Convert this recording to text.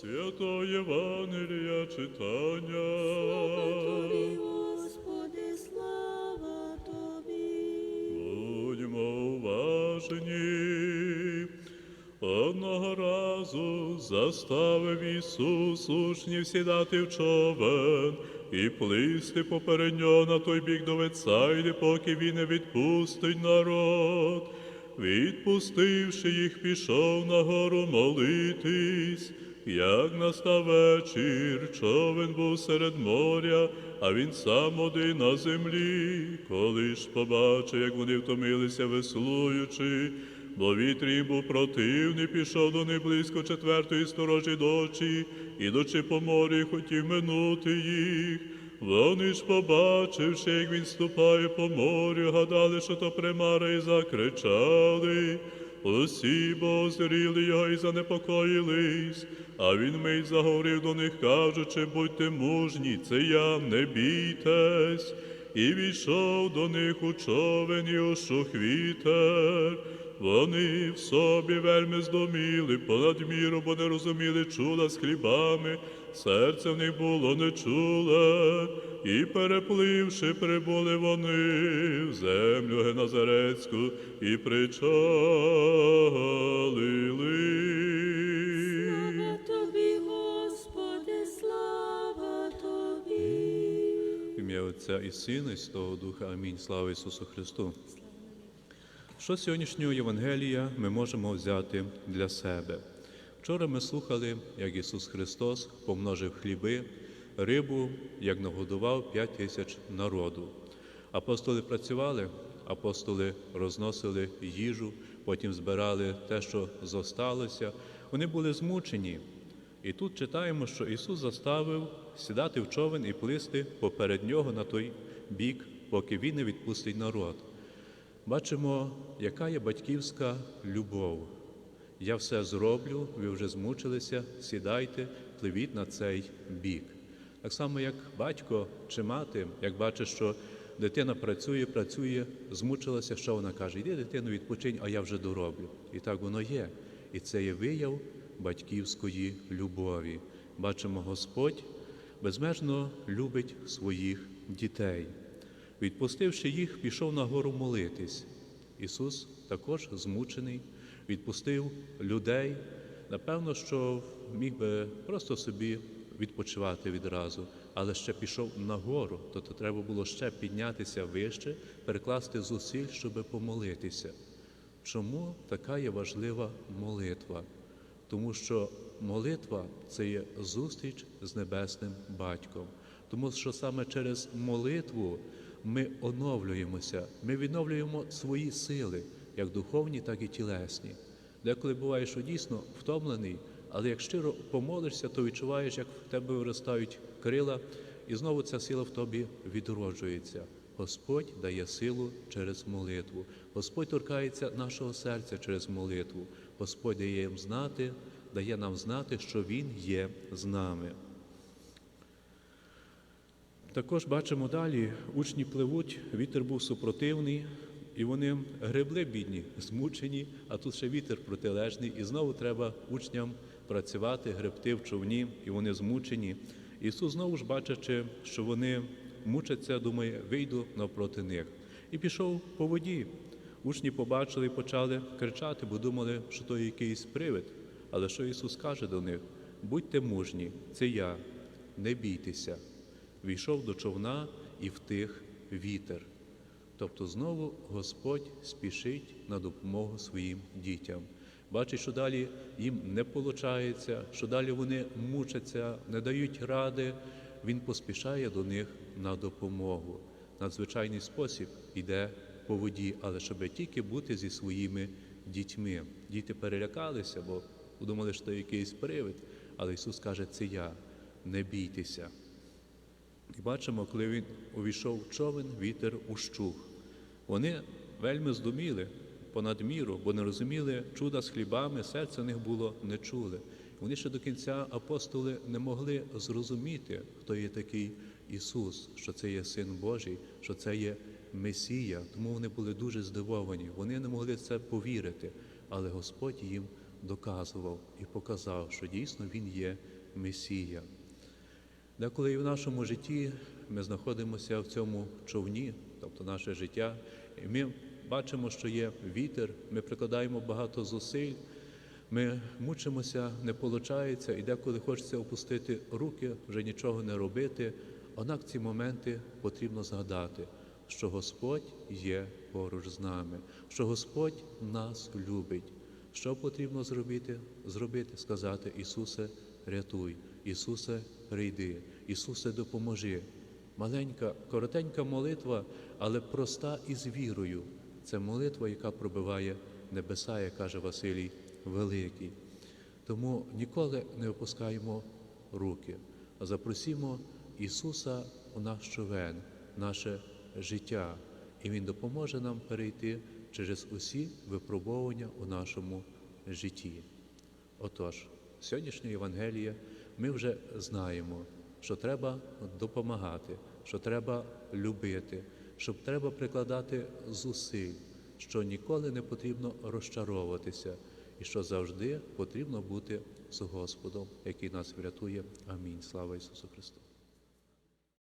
Свято Євангелія читання. Тобі, Господи, слава Тобі. Будьмо уважні. Одного разу заставив Ісус учнів сідати в човен і плисти поперед нього на той бік до Вецайди, поки він не відпустить народ. Відпустивши їх, пішов на гору молитись. Як настав вечір, човен був серед моря, а він сам один на землі. Коли ж побачив, як вони втомилися веслуючи, бо вітер був противний, пішов до них близько четвертої сторожі дочі, ідучи по морі, хотів минути їх. Вони ж, побачивши, як він ступає по морю, гадали, що то примара, і закричали. Усі бо озріли його і занепокоїлись, а він мить заговорив до них, кажучи, будьте мужні, це я, не бійтесь. І війшов до них у човен і ушух вітер. Вони в собі вельми здоміли, понад міру, бо не розуміли чуда з хлібами, серце в них було нечуле, і перепливши, прибули вони в землю Геназарецьку і причалили. Слава Тобі, Господи, слава Тобі. В ім'я Отця і Сина, і Святого Духа. Амінь. Слава Ісусу Христу. Що з сьогоднішнього Євангелія ми можемо взяти для себе? Вчора ми слухали, як Ісус Христос помножив хліби, рибу, як нагодував п'ять тисяч народу. Апостоли працювали, апостоли розносили їжу, потім збирали те, що зосталося. Вони були змучені. І тут читаємо, що Ісус заставив сідати в човен і плисти поперед нього на той бік, поки Він не відпустить народ. Бачимо, яка є батьківська любов. Я все зроблю, ви вже змучилися, сідайте, пливіть на цей бік. Так само, як батько чи мати, як бачить, що дитина працює, працює, змучилася, що вона каже, йди дитину, відпочинь, а я вже дороблю. І так воно є. І це є вияв батьківської любові. Бачимо, Господь безмежно любить своїх дітей. Відпустивши їх, пішов на гору молитись. Ісус також змучений, відпустив людей. Напевно, що міг би просто собі відпочивати відразу, але ще пішов на гору, тобто треба було ще піднятися вище, перекласти зусиль, щоб помолитися. Чому така є важлива молитва? Тому що молитва це є зустріч з небесним батьком. Тому що саме через молитву ми оновлюємося, ми відновлюємо свої сили, як духовні, так і тілесні. Деколи буває, що дійсно втомлений, але як щиро помолишся, то відчуваєш, як в тебе виростають крила, і знову ця сила в тобі відроджується. Господь дає силу через молитву. Господь торкається нашого серця через молитву. Господь дає їм знати, дає нам знати, що Він є з нами. Також бачимо далі, учні пливуть, вітер був супротивний, і вони гребли бідні, змучені, а тут ще вітер протилежний, і знову треба учням працювати, гребти в човні, і вони змучені. Ісус знову ж бачачи, що вони мучаться, думає, вийду навпроти них. І пішов по воді. Учні побачили і почали кричати, бо думали, що то якийсь привид. Але що Ісус каже до них? Будьте мужні, це я, не бійтеся. Війшов до човна і втих вітер. Тобто знову Господь спішить на допомогу своїм дітям. Бачить, що далі їм не виходить, що далі вони мучаться, не дають ради. Він поспішає до них на допомогу. Надзвичайний спосіб йде по воді, але щоб тільки бути зі своїми дітьми. Діти перелякалися, бо думали, що це якийсь привид. Але Ісус каже, це я, не бійтеся. І бачимо, коли він увійшов човен, вітер ущух. Вони вельми здуміли понад міру, бо не розуміли чуда з хлібами, серце в них було не чуле. Вони ще до кінця апостоли не могли зрозуміти, хто є такий Ісус, що це є Син Божий, що це є Месія. Тому вони були дуже здивовані. Вони не могли це повірити, але Господь їм доказував і показав, що дійсно Він є Месія. Деколи і в нашому житті ми знаходимося в цьому човні, тобто наше життя, і ми бачимо, що є вітер, ми прикладаємо багато зусиль, ми мучимося, не виходить, і деколи хочеться опустити руки, вже нічого не робити. Однак ці моменти потрібно згадати, що Господь є поруч з нами, що Господь нас любить. Що потрібно зробити? Зробити, сказати, Ісусе, рятуй, Ісусе, прийди, Ісусе, допоможи. Маленька, коротенька молитва, але проста і з вірою. Це молитва, яка пробиває небеса, як каже Василій Великий. Тому ніколи не опускаємо руки, а запросімо Ісуса у наш човен, наше життя, і Він допоможе нам перейти через усі випробовування у нашому житті. Отож, сьогоднішнє Євангеліє ми вже знаємо, що треба допомагати, що треба любити, що треба прикладати зусиль, що ніколи не потрібно розчаровуватися, і що завжди потрібно бути з Господом, який нас врятує. Амінь. Слава Ісусу Христу!